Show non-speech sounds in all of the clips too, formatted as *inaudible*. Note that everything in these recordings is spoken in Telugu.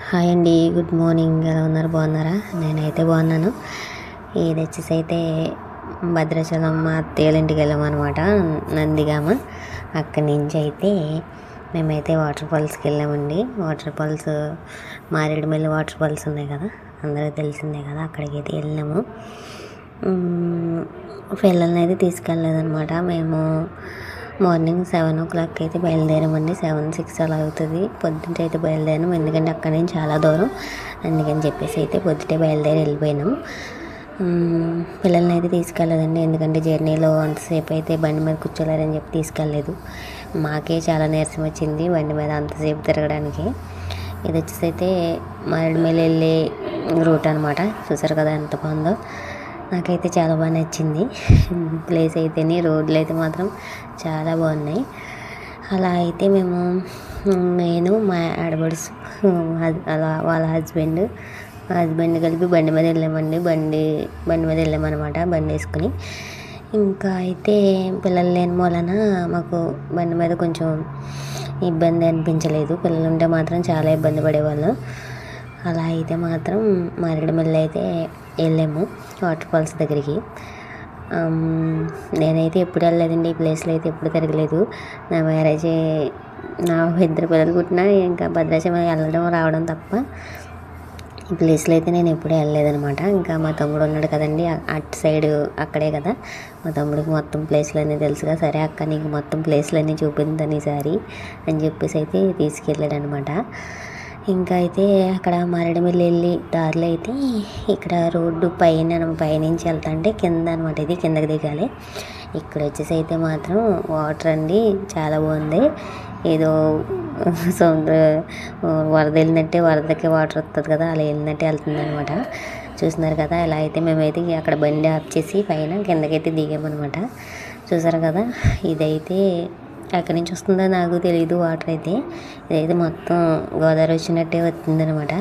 హాయ్ అండి గుడ్ మార్నింగ్. ఎలా ఉన్నారు? బాగున్నారా? నేనైతే బాగున్నాను. ఇది వచ్చేసి అయితే భద్రాచలం మా అత్తయ్యల ఇంటికి వెళ్ళామన్నమాట నందిగామ. అక్కడి నుంచి అయితే మేమైతే వాటర్ ఫాల్స్కి వెళ్ళామండి. Water falls Maredumilli water falls ఉన్నాయి కదా అందరికీ తెలిసిందే కదా అక్కడికి అయితే వెళ్ళాము. మ్మ్, పిల్లల్ని అయితే తీసుకెళ్ళలేదన్నమాట. మేము మార్నింగ్ సెవెన్ ఓ క్లాక్ అయితే బయలుదేరామండి. సెవెన్ సిక్స్ అలా అవుతుంది. పొద్దుట అయితే బయలుదేరాము. ఎందుకంటే అక్కడ నుంచి చాలా దూరం. అందుకని చెప్పేసి అయితే పొద్దుటే బయలుదేరి వెళ్ళిపోయినాము. పిల్లల్ని అయితే తీసుకెళ్ళదండి. ఎందుకంటే జర్నీలో అంతసేపు అయితే బండి మీద కూర్చోలేరని చెప్పి తీసుకెళ్ళలేదు. మాకే చాలా నీరసం వచ్చింది బండి మీద అంతసేపు తిరగడానికి. ఇది వచ్చేసి అయితే మారేడుమల్లి వెళ్ళే రూట్ అనమాట చూసారు కదా ఎంత బాగుందో. నాకైతే చాలా బాగా నచ్చింది. ప్లేస్ అయితేనే రోడ్లు అయితే మాత్రం చాలా బాగున్నాయి. అలా అయితే మేము నేను మా ఆడబడుసు అలా వాళ్ళ హస్బెండ్ మా హస్బెండ్ కలిపి బండి మీద వెళ్ళామండి. బండి బండి మీద వెళ్ళామన్నమాట బండి వేసుకుని. ఇంకా అయితే పిల్లలు లేని మూలన మాకు బండి మీద కొంచెం ఇబ్బంది అనిపించలేదు. పిల్లలు ఉంటే మాత్రం చాలా ఇబ్బంది పడేవాళ్ళం. అలా అయితే మాత్రం మారేడుమల్లి అయితే వెళ్ళాము వాటర్ ఫాల్స్ దగ్గరికి. నేనైతే ఎప్పుడు వెళ్ళలేదండి ఈ ప్లేస్లో అయితే ఎప్పుడు తిరగలేదు. నా మ్యారేజ్ నా ఇద్దరు పిల్లలు పుట్టినా ఇంకా భద్రాచలం వెళ్ళడం రావడం తప్ప ఈ ప్లేస్లో అయితే నేను ఎప్పుడూ వెళ్ళలేదనమాట ఇంకా మా తమ్ముడు ఉన్నాడు కదండి అటు సైడ్ అక్కడే కదా. మా తమ్ముడికి మొత్తం ప్లేస్లన్నీ తెలుసుగా సరే అక్క నీకు మొత్తం ప్లేస్లన్నీ చూపిందని ఈసారి అని చెప్పేసి అయితే తీసుకెళ్ళాడనమాట ఇంకా అయితే అక్కడ మారేడుమిల్లి వెళ్ళి దారిలో అయితే ఇక్కడ రోడ్డు పైన పైనుంచి వెళ్తా అంటే కింద అనమాట ఇది కిందకి దిగాలి. ఇక్కడ వచ్చేసి అయితే మాత్రం వాటర్ అండి చాలా బాగుంది. ఏదో సముద్ర వరద వెళ్ళినట్టే వరదకి వాటర్ వస్తుంది కదా అలా వెళ్ళినట్టే వెళ్తుంది అనమాట చూస్తున్నారు కదా ఇలా అయితే మేమైతే అక్కడ బండి ఆఫ్ చేసి పైన కిందకైతే దిగామన్నమాట చూసారు కదా ఇదైతే ఎక్కడి నుంచి వస్తుందో నాకు తెలియదు వాటర్ అయితే. ఇదైతే మొత్తం గోదావరి వచ్చినట్టే వచ్చిందనమాట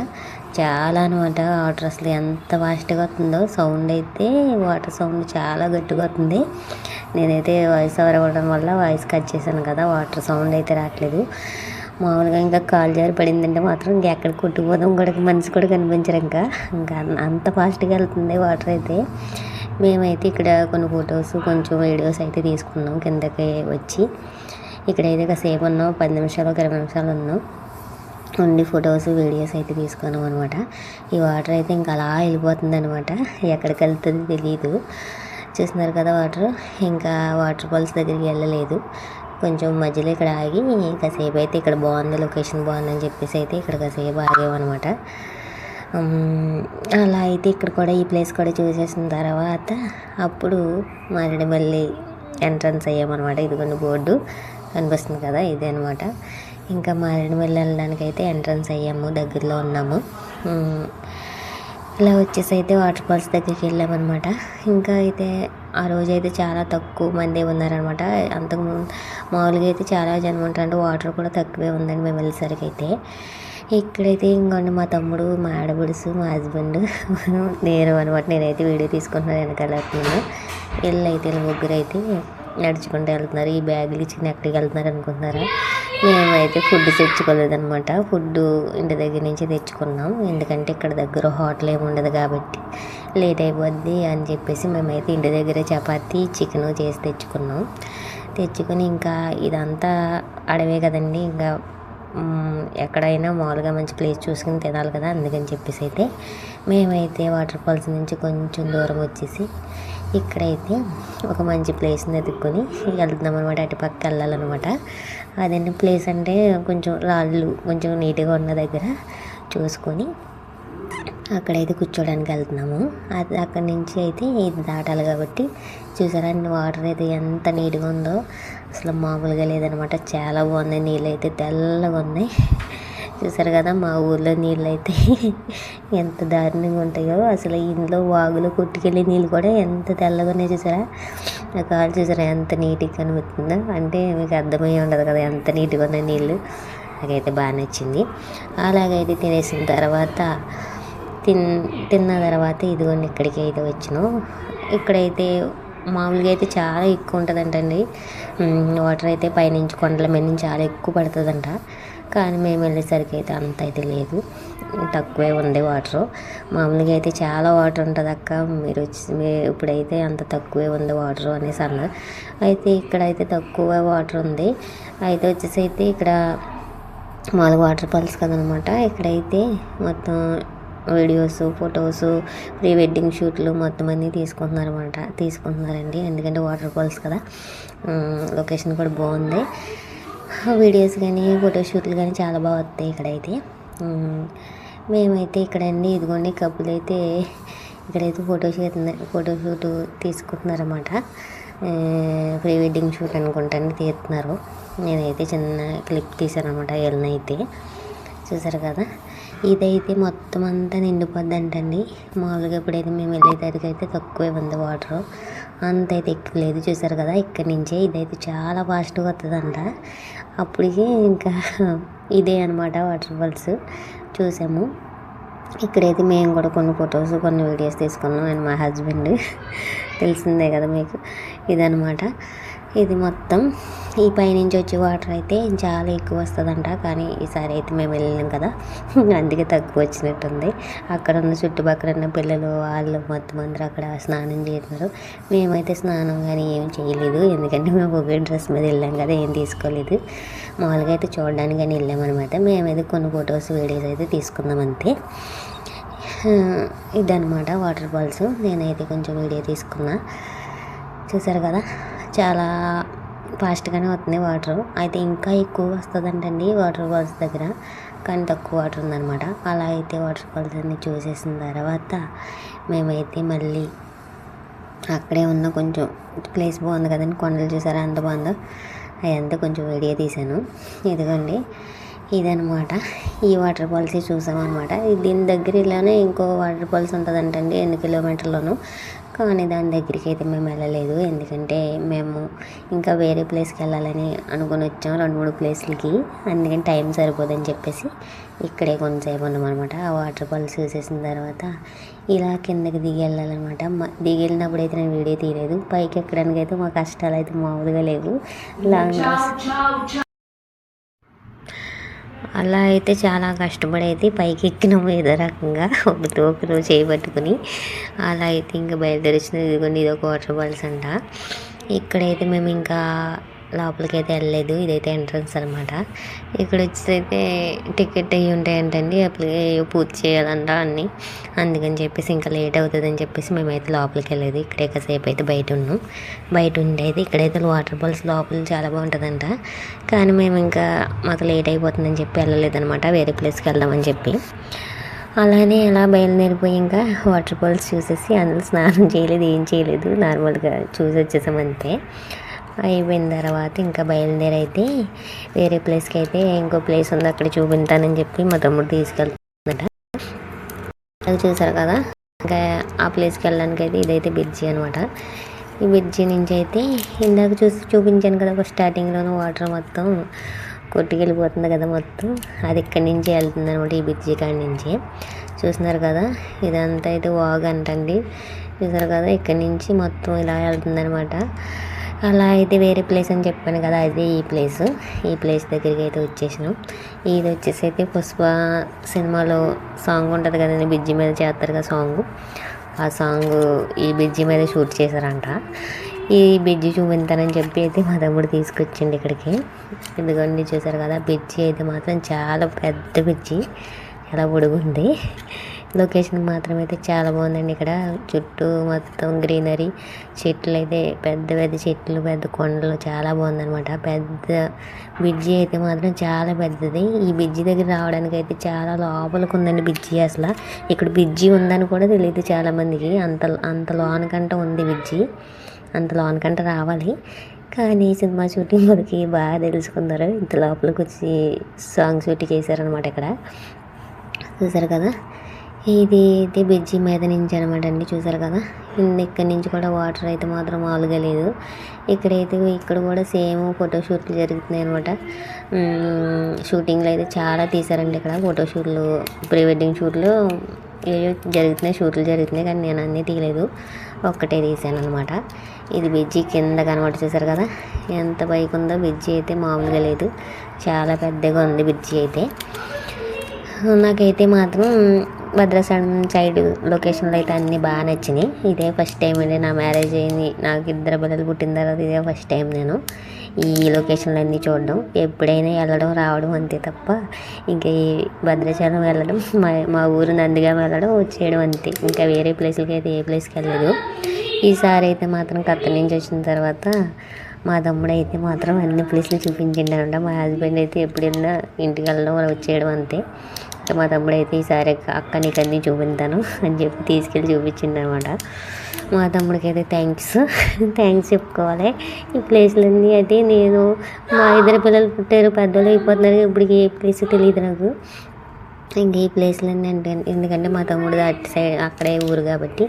చాలా అనమాట వాటర్ అసలు ఎంత ఫాస్ట్గా వస్తుందో. సౌండ్ అయితే వాటర్ సౌండ్ చాలా గట్టిగా వస్తుంది. నేనైతే వాయిస్ ఓవర్ అవ్వడం వల్ల వాయిస్ కట్ చేశాను కదా వాటర్ సౌండ్ అయితే రావట్లేదు. మామూలుగా ఇంకా కాలు జారి పడిందంటే మాత్రం ఇంకా ఎక్కడ కొట్టుకుపోదాం కూడా మనిషి కూడా కనిపించరు ఇంకా. ఇంకా అంత ఫాస్ట్గా వెళ్తుంది వాటర్ అయితే. మేమైతే ఇక్కడ కొన్ని ఫొటోస్ కొంచెం వీడియోస్ అయితే తీసుకున్నాం కిందకి వచ్చి. ఇక్కడైతే కాసేపు ఉన్నాం. పది నిమిషాలు ఒక ఇరవై నిమిషాలు ఉన్నాం. ఉండి ఫొటోస్ వీడియోస్ అయితే తీసుకున్నాం అనమాట ఈ వాటర్ అయితే ఇంకా అలా వెళ్ళిపోతుంది అనమాట ఎక్కడికి వెళ్తుంది తెలియదు చూస్తున్నారు కదా వాటర్? ఇంకా వాటర్ ఫాల్స్ దగ్గరికి వెళ్ళలేదు. కొంచెం మధ్యలో ఇక్కడ ఆగి కాసేపు అయితే ఇక్కడ బాగుంది లొకేషన్ బాగుందని చెప్పేసి అయితే ఇక్కడ కాసేపు ఆగామన్నమాట అలా అయితే ఇక్కడ కూడా ఈ ప్లేస్ కూడా చూసేసిన తర్వాత అప్పుడు మారేడుమల్లి ఎంట్రన్స్ అయ్యామన్నమాట. ఇదిగోండి బోర్డు కనిపిస్తుంది కదా ఇదే అనమాట ఇంకా మారేడుమల్లి వెళ్ళడానికి అయితే ఎంట్రన్స్ అయ్యాము దగ్గరలో ఉన్నాము. ఇలా వచ్చేసి అయితే వాటర్ ఫాల్స్ దగ్గరికి వెళ్ళామన్నమాట. ఇంకా అయితే ఆ రోజు అయితే చాలా తక్కువ మంది ఉన్నారనమాట అంతకు ముందు మామూలుగా అయితే చాలా జనం ఉంటారు వాటర్ కూడా తక్కువే ఉందండి మేము వెళ్ళేసరికి అయితే. ఇక్కడైతే ఇంకోండి మా తమ్ముడు మా ఆడబడుసు మా హస్బెండ్ *laughs* నేను అనమాట నేనైతే వీడియో తీసుకుంటున్నాను వెనకాల వెళ్తున్నాను వీళ్ళు అయితే వీళ్ళ ముగ్గురు అయితే నడుచుకుంటూ వెళ్తున్నారు ఈ బ్యాగులు ఇచ్చి ఎక్కడికి వెళ్తున్నారు అనుకుంటున్నారా? మేమైతే ఫుడ్ తెచ్చుకోలేదనమాట. ఫుడ్ ఇంటి దగ్గర నుంచి తెచ్చుకున్నాం. ఎందుకంటే ఇక్కడ దగ్గర హోటల్ ఏమి ఉండదు కాబట్టి లేట్ అయిపోద్ది అని చెప్పేసి మేమైతే ఇంటి దగ్గర చపాతీ చికెన్ చేసి తెచ్చుకున్నాం. తెచ్చుకొని ఇంకా ఇదంతా అడవే కదండి ఇంకా ఎక్కడైనా మామూలుగా మంచి ప్లేస్ చూసుకుని తినాలి కదా అందుకని చెప్పేసి అయితే మేమైతే వాటర్ ఫాల్స్ నుంచి కొంచెం దూరం వచ్చేసి ఇక్కడైతే ఒక మంచి ప్లేస్ని వెతుక్కొని వెళ్తున్నాం అనమాట అటు పక్క వెళ్ళాలన్నమాట. అదండి ప్లేస్ అంటే కొంచెం రాళ్ళు కొంచెం నీట్గా ఉన్న దగ్గర చూసుకొని అక్కడైతే కూర్చోడానికి వెళ్తున్నాము. అది అక్కడి నుంచి అయితే ఇది దాటాలి కాబట్టి చూసారా వాటర్ అయితే ఎంత నీట్గా ఉందో. అసలు మామూలుగా లేదనమాట. చాలా బాగుంది. నీళ్ళు అయితే తెల్లగా ఉన్నాయి. చూసారు కదా మా ఊర్లో నీళ్ళు అయితే *laughs* ఎంత దారుణంగా ఉంటాయో. అసలు ఇంట్లో వాగులో కొట్టుకెళ్ళే నీళ్ళు కూడా ఎంత తెల్లగా ఉన్నాయి చూసారా. నా కాలు చూసారా ఎంత నీట్గా కనిపిస్తుందో. అంటే మీకు అర్థమయ్యే ఉండదు కదా ఎంత నీట్గా ఉన్నాయి నీళ్ళు. నాకైతే బాగా నచ్చింది. అలాగైతే తినేసిన తర్వాత తిన్ తిన్న తర్వాత ఇదిగోండి ఇక్కడికి అయితే వచ్చినాం. ఇక్కడైతే మామూలుగా అయితే చాలా ఎక్కువ ఉంటుందంటండి. వాటర్ అయితే పైనుంచి కొండల మీద నుంచి చాలా ఎక్కువ పడుతుందంట. కానీ మేము వెళ్ళేసరికి అయితే అంత అయితే లేదు. తక్కువే ఉంది వాటర్. మామూలుగా అయితే చాలా వాటర్ ఉంటుంది అక్క మీరు వచ్చి మీ- ఇప్పుడైతే అంత తక్కువే ఉంది వాటర్ అనేసి అన్నారు అయితే ఇక్కడైతే తక్కువ వాటర్ ఉంది. అయితే వచ్చేసి అయితే ఇక్కడ మామూలుగా వాటర్ ఫాల్స్ కదనమాట. ఇక్కడైతే మొత్తం వీడియోస్ ఫొటోస్ ప్రీ వెడ్డింగ్ షూట్లు మొత్తం అన్నీ తీసుకుంటున్నారు అనమాట తీసుకుంటున్నారండి. ఎందుకంటే వాటర్ ఫాల్స్ కదా. లొకేషన్ కూడా బాగుంది. వీడియోస్ కానీ ఫోటో షూట్లు కానీ చాలా బాగా వస్తాయి ఇక్కడైతే. మేమైతే ఇక్కడండి ఇదిగోండి కప్పులు అయితే ఇక్కడైతే ఫోటో ఫోటోషూట్ తీసుకుంటున్నారన్నమాట. ప్రీ వెడ్డింగ్ షూట్ అనుకుంటాను తీస్తున్నారు. నేనైతే చిన్న క్లిప్ తీసాను అనమాట అయితే చూసారు కదా? ఇదైతే మొత్తం అంతా నిండిపోద్ది అంటండి మామూలుగా ఇప్పుడైతే మేము వెళ్ళేసరికి అయితే తక్కువే ఉంది వాటర్. అంత అయితే ఎక్కువ లేదు. చూసారు కదా ఇక్కడి నుంచే ఇదైతే చాలా ఫాస్ట్గా వస్తుందంట అప్పటికి ఇంకా ఇదే అనమాట వాటర్ ఫాల్స్. చూసాము. ఇక్కడైతే మేము కూడా కొన్ని ఫొటోస్ కొన్ని వీడియోస్ తీసుకున్నాం అండ్ మా హస్బెండ్. తెలిసిందే కదా మీకు. ఇదనమాట ఇది మొత్తం ఈ పైనుంచి వచ్చే వాటర్ అయితే చాలా ఎక్కువ వస్తుందంట. కానీ ఈసారి అయితే మేము వెళ్ళినాం కదా. *laughs* అందుకే తక్కువ వచ్చినట్టుంది. అక్కడ ఉన్న చుట్టుపక్కల ఉన్న పిల్లలు వాళ్ళు మొత్తం అందరూ అక్కడ స్నానం చేస్తున్నారు. మేమైతే స్నానం కానీ ఏం చేయలేదు. ఎందుకంటే మేము ఒకే డ్రెస్ మీద వెళ్ళాం కదా ఏం తీసుకోలేదు. మామూలుగా అయితే చూడడానికి కానీ వెళ్ళామన్నమాట మేమైతే కొన్ని ఫొటోస్ వీడియోస్ అయితే తీసుకున్నాం అంతే. ఆ, ఇదన్నమాట వాటర్ ఫాల్స్. నేనైతే కొంచెం వీడియో తీసుకున్నా. చూసారు కదా? చాలా ఫాస్ట్గానే వస్తుంది వాటర్. అయితే ఇంకా ఎక్కువ వస్తుందంటండి వాటర్ ఫాల్స్ దగ్గర. కానీ తక్కువ వాటర్ ఉందన్నమాట. అలా అయితే వాటర్ ఫాల్స్ అన్ని చూసేసిన తర్వాత మేమైతే మళ్ళీ అక్కడే ఉన్న కొంచెం ప్లేస్ బాగుంది కదండి. కొండలు చూసారా? ఎంత బాగుందో? అదంతా కొంచెం వీడియో తీశాను. ఇదిగోండి. ఇదనమాట ఈ వాటర్ ఫాల్స్ చూసామన్నమాట. దీని దగ్గర ఇలానే ఇంకో వాటర్ ఫాల్స్ ఉంటుందంటండి. ఎన్ని కిలోమీటర్లోనూ. కానీ దాని దగ్గరికి అయితే మేము వెళ్ళలేదు. ఎందుకంటే మేము ఇంకా వేరే ప్లేస్కి వెళ్ళాలని అనుకుని వచ్చాం. రెండు మూడు ప్లేస్లకి. అందుకని టైం సరిపోదని చెప్పేసి ఇక్కడే కొంతసేపు ఉన్నామన్నమాట. ఆ వాటర్ ఫాల్స్ చూసేసిన తర్వాత ఇలా కిందకి దిగి వెళ్ళాలన్నమాట. దిగి వెళ్ళినప్పుడు అయితే నేను వీడియో తీయలేదు. పైకి ఎక్కడానికి అయితే మా కష్టాలు అయితే మామూలుగా లేవు. లాంగ్ అలా అయితే చాలా కష్టపడి అయితే పైకి ఎక్కినాము ఏదో రకంగా ఒక తోకను చేయబట్టుకుని అలా అయితే ఇంకా బయలుదేరిచిన ఇదిగోండి ఇది ఒక వాటర్ ఫాల్స్ అంట. ఇక్కడైతే మేము ఇంకా లోపలికి అయితే వెళ్ళలేదు. ఇదైతే ఎంట్రన్స్ అనమాట ఇక్కడ వచ్చి అయితే టికెట్ అయ్యి ఉంటాయంటండి అప్పుడు పూర్తి చేయాలంట అన్నీ. అందుకని చెప్పేసి ఇంకా లేట్ అవుతుందని చెప్పేసి మేమైతే లోపలికి వెళ్ళేది ఇక్కడే కాసేపు అయితే బయట ఉన్నాం బయట ఉండేది ఇక్కడైతే వాటర్ ఫాల్స్ లోపల చాలా బాగుంటుందంట. కానీ మేము ఇంకా మాకు లేట్ అయిపోతుందని చెప్పి వెళ్ళలేదనమాట వేరే ప్లేస్కి వెళ్దామని చెప్పి. అలానే అలా బయలుదేరిపోయి ఇంకా వాటర్ ఫాల్స్ చూసేసి అందులో స్నానం చేయలేదు ఏం చేయలేదు. నార్మల్గా చూసి వచ్చేసామంతే అయిపోయిన తర్వాత ఇంకా బయలుదేరైతే వేరే ప్లేస్కి అయితే ఇంకో ప్లేస్ ఉంది అక్కడ చూపించానని చెప్పి మా తమ్ముడు తీసుకెళ్తుందట అది చూసారు కదా? ఇంకా ఆ ప్లేస్కి వెళ్ళడానికి అయితే ఇదైతే బ్రిడ్జి అనమాట ఈ బ్రిడ్జి నుంచి అయితే ఇందాక చూసి చూపించాను కదా ఒక స్టార్టింగ్లోనూ వాటర్ మొత్తం కొట్టుకెళ్ళిపోతుంది కదా మొత్తం. అది ఇక్కడి నుంచి వెళ్తుంది అనమాట ఈ బ్రిడ్జి కాడి నుంచి. చూస్తున్నారు కదా? ఇదంతా అయితే వాగ్ అంటండి. చూసారు కదా? ఇక్కడి నుంచి మొత్తం ఇలా వెళ్తుంది అలా అయితే వేరే ప్లేస్ అని చెప్పాను కదా అదే ఈ ప్లేస్ ఈ ప్లేస్ దగ్గరికి అయితే వచ్చేసినాం. ఇది వచ్చేసి అయితే పుష్ప సినిమాలో సాంగ్ ఉంటుంది కదండి బ్రిడ్జి మీద చేస్తారు కదా సాంగ్ ఆ సాంగ్ ఈ బ్రిడ్జి మీద షూట్ చేశారంట. ఈ బ్రిడ్జి చూపించానని చెప్పి అయితే మా తమ్ముడు తీసుకొచ్చిండు ఇక్కడికి. ఇదిగోండి చూసారు కదా బిజ్జి అయితే మాత్రం చాలా పెద్ద బిజ్జి చాలా పొడుగుంది. లొకేషన్ మాత్రం అయితే చాలా బాగుందండి ఇక్కడ. చుట్టూ మొత్తం గ్రీనరీ చెట్లు అయితే పెద్ద పెద్ద చెట్లు పెద్ద కొండలు చాలా బాగుందన్నమాట. పెద్ద బ్రిడ్జి అయితే మాత్రం చాలా పెద్దది. ఈ బ్రిడ్జి దగ్గర రావడానికి అయితే చాలా లోపలికి ఉందండి బ్రిడ్జి అసలు. ఇక్కడ బ్రిడ్జి ఉందని కూడా తెలియదు చాలామందికి. అంత అంత లోనకంట ఉంది బ్రిడ్జి అంత లోనకంట రావాలి. కానీ సినిమా షూటింగ్ మనకి బాగా తెలుసుకున్నారు. ఇంత లోపలికి వచ్చి సాంగ్ షూటింగ్ చేశారనమాట ఇక్కడ. చూసారు కదా? ఇది అయితే బ్రిడ్జి మీద నుంచి అనమాట అండి చూసారు కదా? ఇక్కడి నుంచి కూడా వాటర్ అయితే మాత్రం మామూలుగా లేదు. ఇక్కడైతే ఇక్కడ కూడా సేమ్ ఫోటో షూట్లు జరుగుతున్నాయి అనమాట షూటింగ్లు అయితే చాలా తీసారండి ఇక్కడ ఫోటో షూట్లు ప్రీ వెడ్డింగ్ షూట్లు. ఏవో జరుగుతున్నాయి షూట్లు జరుగుతున్నాయి కానీ నేను అన్నీ తీయలేదు. ఒక్కటే తీసాను అనమాట ఇది బ్రిడ్జి కింద కనబడి చూసారు కదా? ఎంత బైక్ ఉందో బ్రిడ్జి అయితే మామూలుగా లేదు. చాలా పెద్దగా ఉంది బ్రిడ్జి అయితే. నాకైతే మాత్రం భద్రాచలం సైడ్ లొకేషన్లు అయితే అన్నీ బాగా నచ్చినాయి. ఇదే ఫస్ట్ టైం అండి నా మ్యారేజ్ అయింది. నాకు ఇద్దరు పిల్లలు పుట్టిన తర్వాత ఇదే ఫస్ట్ టైం నేను ఈ లొకేషన్లు అన్నీ చూడడం. ఎప్పుడైనా వెళ్ళడం రావడం అంతే తప్ప ఇంకా ఈ భద్రాచలం వెళ్ళడం మా మా ఊరు నందిగా వెళ్ళడం వచ్చేయడం అంతే. ఇంకా వేరే ప్లేస్లకి అయితే ఏ ప్లేస్కి వెళ్ళలేదు. ఈసారి అయితే మాత్రం కత్త నుంచి వచ్చిన తర్వాత మా తమ్ముడు అయితే మాత్రం అన్ని ప్లేస్లు చూపించిండనమాట మా హస్బెండ్ అయితే ఎప్పుడైనా ఇంటికి వెళ్ళడం వచ్చేయడం అంతే. మా తమ్ముడు అయితే ఈసారి అక్క నీకు అన్నీ చూపించాను అని చెప్పి తీసుకెళ్ళి చూపించింది అనమాట మా తమ్ముడికి అయితే థ్యాంక్స్ థ్యాంక్స్ చెప్పుకోవాలి. ఈ ప్లేస్లన్నీ అయితే నేను మా ఇద్దరు పిల్లలు పుట్టారు పెద్దలు అయిపోతున్నారు. ఇప్పటికి ఏ ప్లేస్ తెలియదు నాకు. ఇంకా ఈ ప్లేస్లన్నీ అంటే ఎందుకంటే మా తమ్ముడు అటు సైడ్ అక్కడే ఊరు కాబట్టి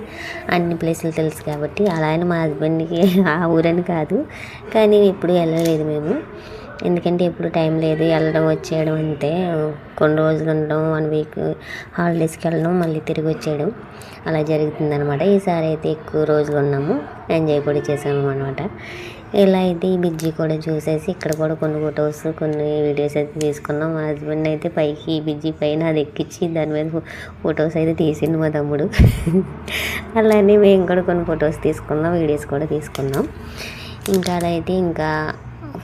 అన్ని ప్లేసులు తెలుసు కాబట్టి అలా అని మా హస్బెండ్కి ఆ ఊరని కాదు. కానీ ఎప్పుడు వెళ్ళలేదు మేము. ఎందుకంటే ఎప్పుడు టైం లేదు వెళ్ళడం వచ్చేయడం అంతే. కొన్ని రోజులు ఉండడం వన్ వీక్ హాలిడేస్కి వెళ్ళడం మళ్ళీ తిరిగి వచ్చేయడం అలా జరుగుతుంది అనమాట ఈసారి అయితే ఎక్కువ రోజులు ఉన్నాము. ఎంజాయ్ కూడా చేసాము అనమాట ఇలా అయితే ఈ బిజ్జి కూడా చూసేసి ఇక్కడ కూడా కొన్ని ఫొటోస్ కొన్ని వీడియోస్ అయితే తీసుకున్నాం. మా హస్బెండ్ అయితే పైకి ఈ బిజ్జి పైన అది ఎక్కించి దాని మీద ఫొటోస్ అయితే తీసిండు మా తమ్ముడు. *laughs* అలానే మేము కూడా కొన్ని ఫొటోస్ తీసుకున్నాం వీడియోస్ కూడా తీసుకున్నాం. ఇంకా అలా అయితే ఇంకా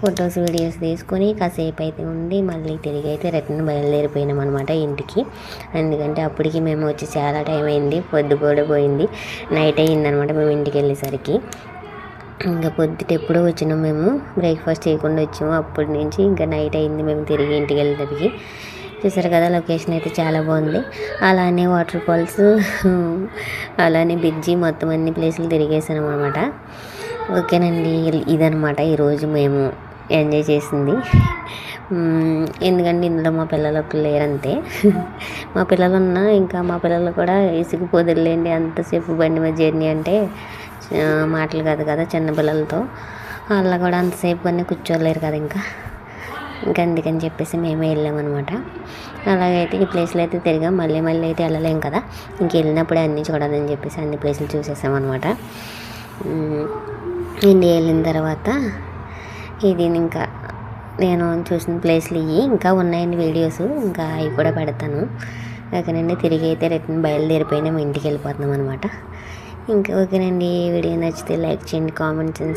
ఫొటోస్ వీడియోస్ తీసుకొని కాసేపు అయితే ఉండి మళ్ళీ తిరిగి అయితే రిటర్న్ బయలుదేరిపోయినాం అనమాట ఇంటికి. ఎందుకంటే అప్పటికి మేము వచ్చి చాలా టైం అయింది పొద్దు కూడా పోయింది నైట్ అయ్యిందనమాట మేము ఇంటికి వెళ్ళేసరికి. ఇంకా పొద్దుట ఎప్పుడో వచ్చినాం మేము బ్రేక్ఫాస్ట్ చేయకుండా వచ్చాము. అప్పటి నుంచి ఇంకా నైట్ అయింది మేము తిరిగి ఇంటికి వెళ్ళేసరికి. చూసారు కదా లొకేషన్ అయితే చాలా బాగుంది. అలానే వాటర్ ఫాల్స్ అలానే బ్రిడ్జి మొత్తం అన్ని ప్లేసులు తిరిగేసాను అనమాట ఓకేనండి ఇదనమాట ఈరోజు మేము. ఎంజాయ్ చేసింది. ఎందుకంటే ఇందులో మా పిల్లలు ఒకరు లేరంతే. మా పిల్లలు ఉన్నా ఇంకా మా పిల్లలు కూడా ఇసుకుపోదులేండి అంతసేపు బండి మీద జర్నీ అంటే మాటలు కాదు కదా చిన్న పిల్లలతో. వాళ్ళ కూడా అంతసేపు అన్నీ కూర్చోలేరు కదా ఇంకా. ఇంకా అందుకని చెప్పేసి మేమే వెళ్ళామన్నమాట. అలాగైతే ఈ ప్లేస్లో అయితే తిరిగాం. మళ్ళీ మళ్ళీ అయితే వెళ్ళలేం కదా. ఇంక వెళ్ళినప్పుడే అన్నీ చూడాలని చెప్పేసి అన్ని ప్లేసులు చూసేసామన్నమాట. ఇండియా వెళ్ళిన తర్వాత ఇది ఇంకా నేను చూసిన ప్లేస్లు ఇవి ఇంకా ఉన్నాయండి వీడియోస్ ఇంకా అవి కూడా పెడతాను. ఓకేనండి తిరిగి అయితే రిటర్న్ బయలుదేరిపోయినా మేము ఇంటికి వెళ్ళిపోతున్నాం అనమాట ఇంకా ఓకేనండి వీడియో నచ్చితే లైక్ చేయండి కామెంట్ చేయండి